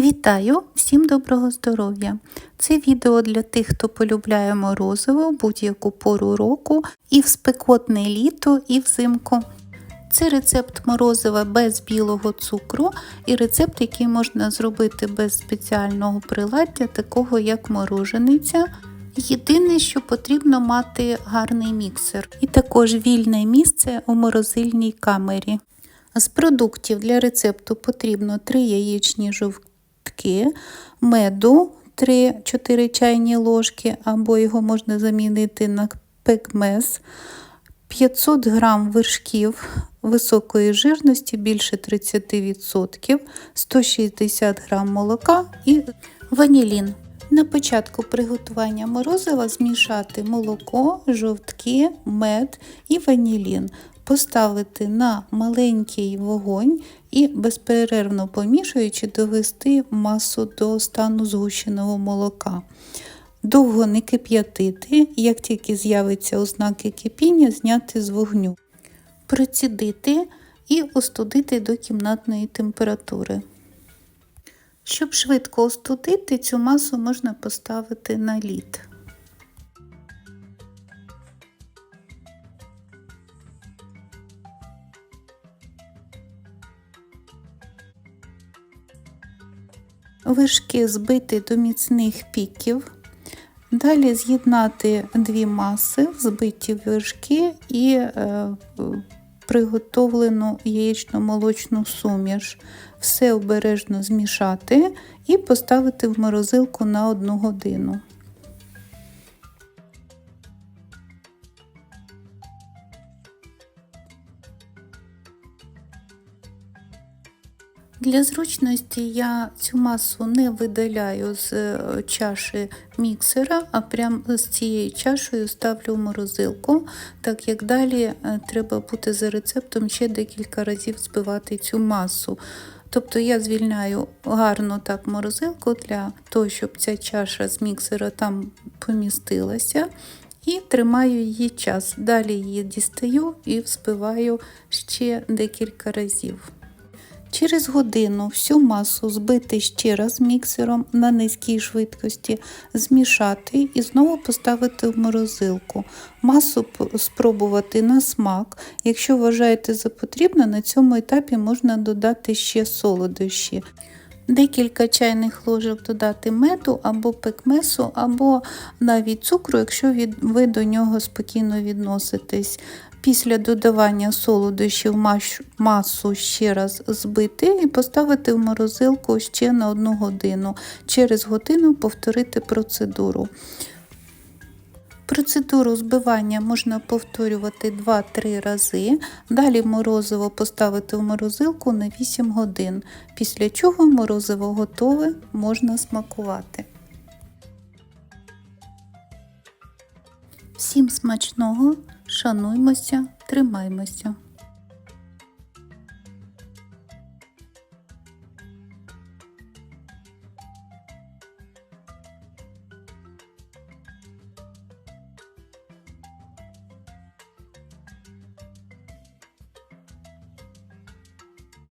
Вітаю! Всім доброго здоров'я! Це відео для тих, хто полюбляє морозиво будь-яку пору року і в спекотне літо, і взимку. Це рецепт морозива без білого цукру і рецепт, який можна зробити без спеціального приладдя, такого як морожениця. Єдине, що потрібно мати гарний міксер, і також вільне місце у морозильній камері. З продуктів для рецепту потрібно 3 яєчні жовтки, меду 3-4 чайні ложки, або його можна замінити на пекмез, 500 г вершків високої жирності більше 30%, 160 г молока і ванілін. На початку приготування морозива змішати молоко, жовтки, мед і ванілін. Поставити на маленький вогонь і безперервно помішуючи довести масу до стану згущеного молока. Довго не кип'ятити, як тільки з'явиться ознаки кипіння, зняти з вогню, процідити і остудити до кімнатної температури. Щоб швидко остудити, цю масу можна поставити на лід. Вишки збити до міцних піків. Далі з'єднати дві маси, збиті вершки і е, приготовлену яєчно-молочну суміш. Все обережно змішати і поставити в морозилку на 1 годину. Для зручності я цю масу не видаляю з чаші міксера, а прямо з цією чашею ставлю в морозилку, так як далі треба бути за рецептом ще декілька разів збивати цю масу. Тобто я звільняю гарно так морозилку для того, щоб ця чаша з міксера там помістилася. І тримаю її час. Далі її дістаю і взбиваю ще декілька разів. Через годину всю масу збити ще раз міксером на низькій швидкості, змішати і знову поставити в морозилку. Масу спробувати на смак. Якщо вважаєте за потрібне, на цьому етапі можна додати ще солодощі. Декілька чайних ложок додати меду або пекмесу, або навіть цукру, якщо ви до нього спокійно відноситесь. Після додавання солодощів масу ще раз збити і поставити в морозилку ще на 1 годину. Через годину повторити процедуру. Процедуру збивання можна повторювати 2-3 рази. Далі морозиво поставити в морозилку на 8 годин, після чого морозиво готове можна смакувати. Всім смачного! Шануймося, тримаймося.